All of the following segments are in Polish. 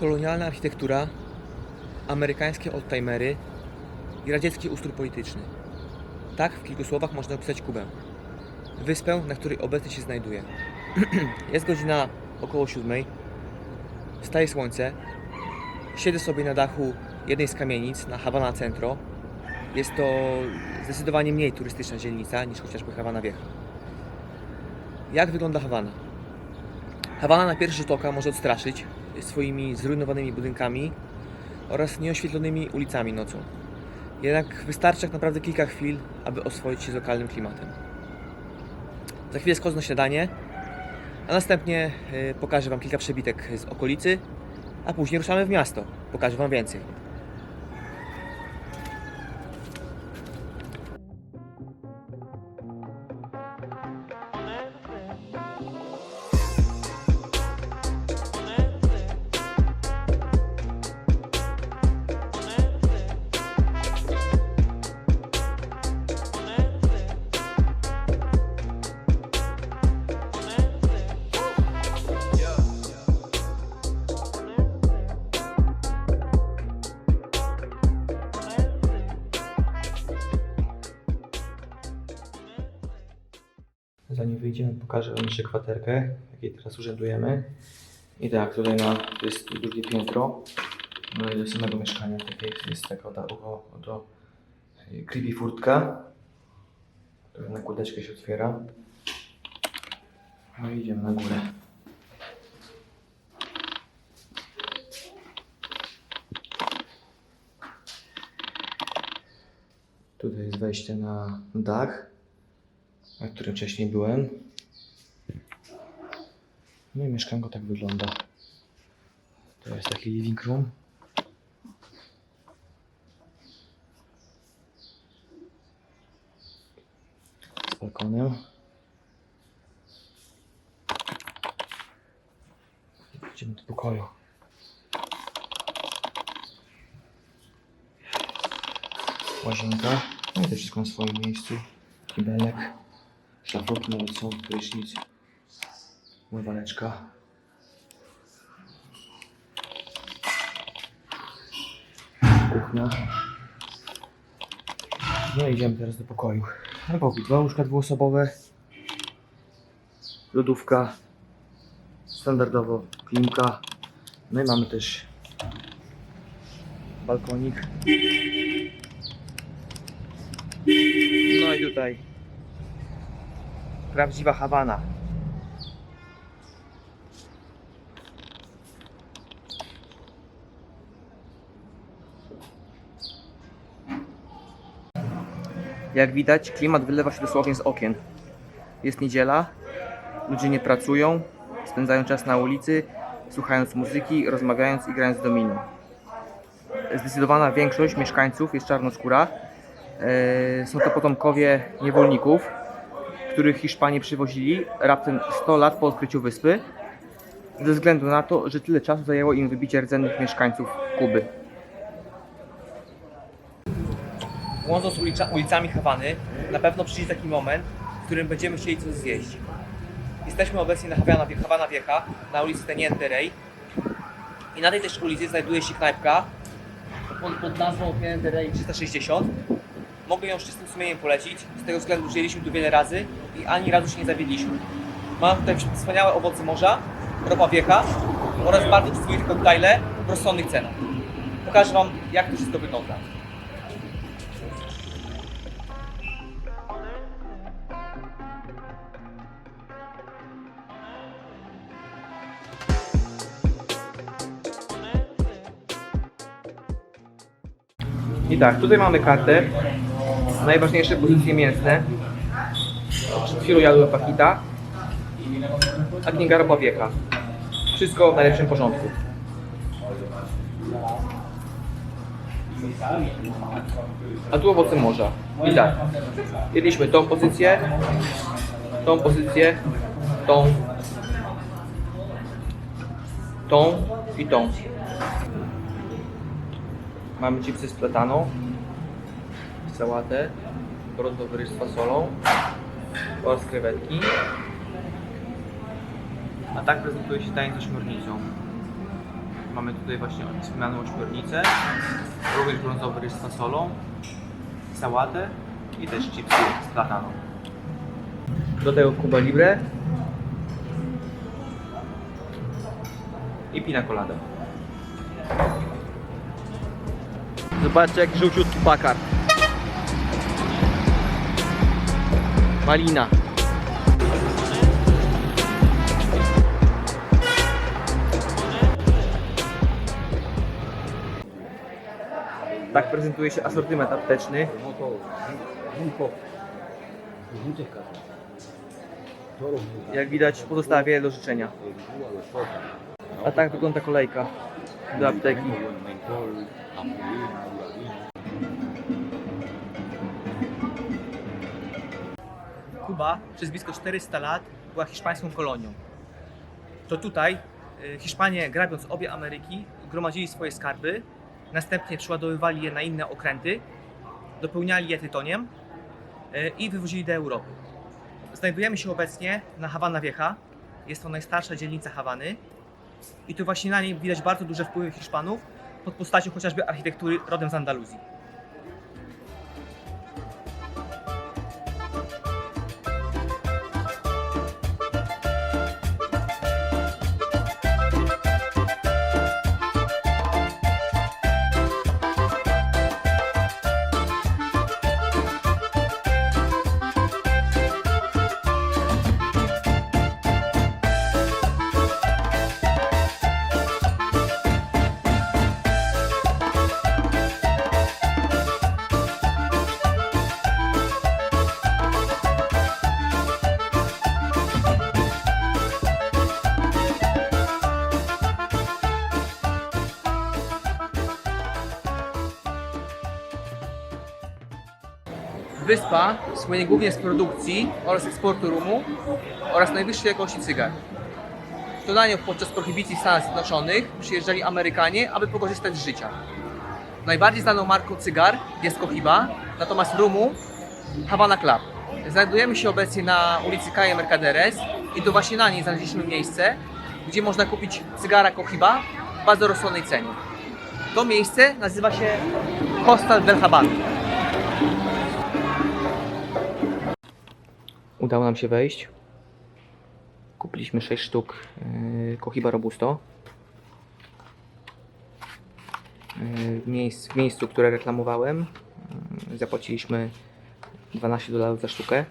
Kolonialna architektura, amerykańskie oldtimery i radziecki ustrój polityczny. Tak w kilku słowach można opisać Kubę. Wyspę, na której obecnie się znajduję. Jest godzina około siódmej. Wstaje słońce. Siedzę sobie na dachu jednej z kamienic na Havana Centro. Jest to zdecydowanie mniej turystyczna dzielnica niż chociażby Havana Vieja. Jak wygląda Hawana? Hawana na pierwszy rzut oka może odstraszyć swoimi zrujnowanymi budynkami oraz nieoświetlonymi ulicami nocą. Jednak wystarczy tak naprawdę kilka chwil, aby oswoić się z lokalnym klimatem. Za chwilę schodzę na śniadanie, a następnie y, pokażę Wam kilka przebitek z okolicy, a później ruszamy w miasto. Pokażę Wam więcej. Zanim wyjdziemy, pokażę Wam jeszcze kwaterkę, jakiej teraz urzędujemy. I tak, tutaj na, to jest drugie piętro. No do samego mieszkania takie jest, taka oto, oto y, creepy furtka, na kłódeczkę się otwiera. No i idziemy na górę. Tutaj jest wejście na dach na którym wcześniej byłem. No i mieszkanko tak wygląda. To jest taki living room. Z balkonem. Idziemy do pokoju. Łazienka. No i to wszystko na swoim miejscu. Kibelek. Szlafroki nawet są, prysznic. Umywaleczka. Kuchnia. No i idziemy teraz do pokoju. No pokój, dwa łóżka dwuosobowe. Lodówka. Standardowo klimka. No i mamy też balkonik. No i tutaj prawdziwa Hawana. Jak widać, klimat wylewa się dosłownie z okien. Jest niedziela, ludzie nie pracują, spędzają czas na ulicy, słuchając muzyki, rozmawiając i grając domino. Zdecydowana większość mieszkańców jest czarnoskóra. E, Są to potomkowie niewolników, których Hiszpanie przywozili raptem 100 lat po odkryciu wyspy, ze względu na to, że tyle czasu zajęło im wybicie rdzennych mieszkańców Kuby. Łącząc ulica, ulicami Hawany, na pewno przyjdzie taki moment, w którym będziemy chcieli coś zjeść. Jesteśmy obecnie na Havana, Havana Vieja, na ulicy Teniente Rey. I na tej też ulicy znajduje się knajpka pod, pod nazwą Teniente Rey 360. Mogę ją z czystym sumieniem polecić, z tego względu, że jedliśmy tu wiele razy i ani razu się nie zawiedliśmy. Mam tutaj wspaniałe owoce morza, ropa wiecha oraz bardzo przyzwoite koktajle w rozsądnych cenach. Pokażę Wam, jak to wszystko wygląda. I tak, tutaj mamy kartę. Najważniejsze pozycje mięsne. Przed chwilą jadłem pakita. A księga roba wiecha. Wszystko w najlepszym porządku. A tu owoce morza. I tak. Jedliśmy tą pozycję, tą pozycję, tą, tą i tą. Mamy chipsy z plataną, sałatę, brązowy ryż z fasolą oraz krewetki. A tak prezentuje się tańce szmornicą. Mamy tutaj właśnie wspomnianą ośmiornicę, również brązowy ryż z fasolą, sałatę i też chipsy z plataną. Do tego Cuba Libre i pina colada. Zobaczcie jak żółciutki bakar. Malina. Tak prezentuje się asortyment apteczny. Jak widać pozostawia wiele do życzenia. A tak wygląda kolejka do apteki. Przez blisko 400 lat była hiszpańską kolonią. To tutaj y, Hiszpanie, grabiąc obie Ameryki, gromadzili swoje skarby, następnie przeładowywali je na inne okręty, dopełniali je tytoniem y, i wywozili do Europy. Znajdujemy się obecnie na Hawana Vieja. Jest to najstarsza dzielnica Hawany. I tu właśnie na niej widać bardzo duże wpływy Hiszpanów pod postacią chociażby architektury rodem z Andaluzji. Wyspa słynie głównie z produkcji oraz eksportu rumu oraz najwyższej jakości cygar. To na nią podczas prohibicji w Stanach Zjednoczonych przyjeżdżali Amerykanie, aby pokorzystać z życia. Najbardziej znaną marką cygar jest Cohiba, natomiast rumu Havana Club. Znajdujemy się obecnie na ulicy Calle Mercaderes i to właśnie na niej znaleźliśmy miejsce, gdzie można kupić cygara Cohiba w bardzo rozsądnej cenie. To miejsce nazywa się Hostel del Habano. Udało nam się wejść. Kupiliśmy 6 sztuk yy, Cohiba Robusto. Yy, w, miejsc, w miejscu, które reklamowałem, yy, zapłaciliśmy 12 dolarów za sztukę.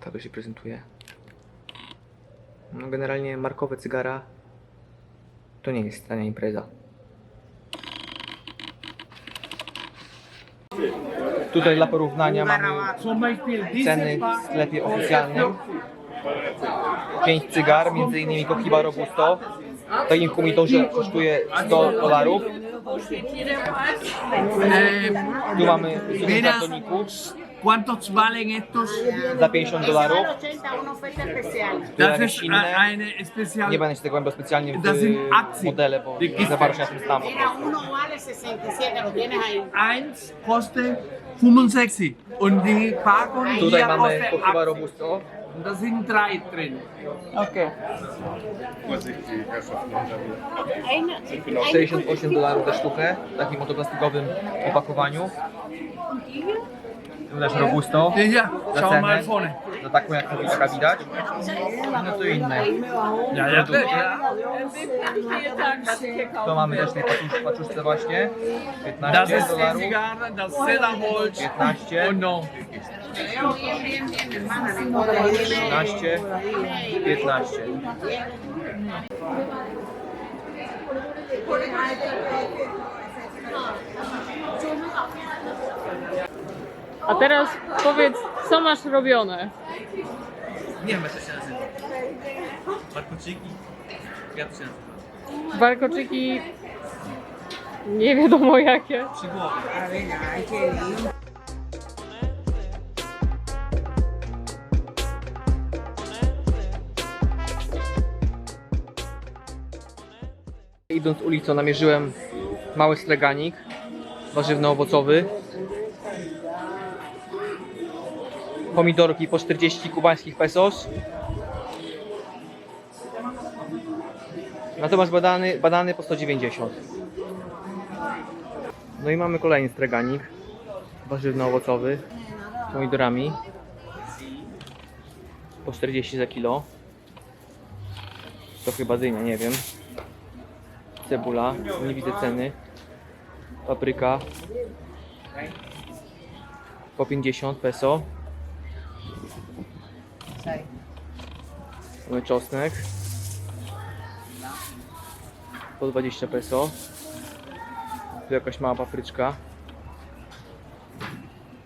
Tak to się prezentuje. No generalnie markowe cygara to nie jest tania impreza. Tutaj dla porównania mamy ceny w sklepie oficjalnym. 5 cygar, m.in. Cohiba Robusto. W takim kumitorze kosztuje 100 dolarów. Tu mamy 10 Mira. kartoników ¿Cuántos valen estos? za 50 dolarów. 80, una oferta especial. Tu Das jakieś ist inne. eine spezial. Nie będę się tego głębiał specjalnie w modele, bo Die nie za bardzo się na tym znam po Mira, prostu. uno vale 67, lo tienes ahí. Eins kostet 65 und die Packung Tutaj hier mamy kostet Cohiba 80. Robusto. Und Da sind drei drin. Okay. Eine, 68 dolarów za sztukę w takim oto plastikowym opakowaniu. Tu też Robusto. Ja, Za cenę. vorne. Za taką jak taka widać. No to inne. Ja, ja, ja. To mamy też w tej paczusz, paczuszce właśnie. Das 15 ist die dolarów. Zigarre, das Zellerholz 15, und noch 13, 15. A teraz powiedz, co masz robione? Nie wiem jak to się nazywa. Barkuciki? Jak to się nazywa? Warkoczyki nie wiadomo jakie. Przy głowie. Idąc ulicą namierzyłem mały streganik warzywno-owocowy. Pomidorki po 40 kubańskich pesos. Natomiast badany, badany po 190. No i mamy kolejny streganik. Warzywno-owocowy. Z pomidorami. Po 40 za kilo. To chyba dynia, nie wiem. Cebula, nie widzę ceny. Papryka. Po 50 peso. Mamy czosnek. Po 20 peso. Tu jakaś mała papryczka.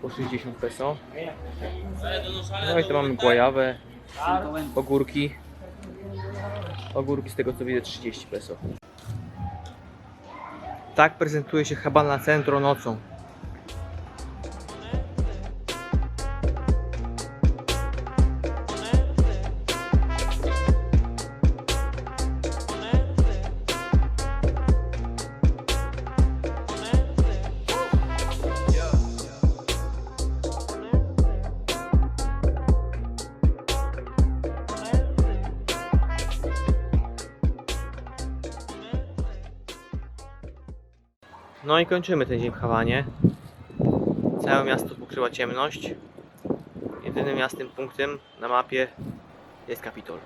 Po 60 peso. No i tu mamy guajawę. Ogórki. Ogórki z tego co widzę 30 peso. Tak prezentuje się Habana Centro nocą. No i kończymy ten dzień w Hawanie. Całe miasto pokryła ciemność. Jedynym jasnym punktem na mapie jest Kapitol.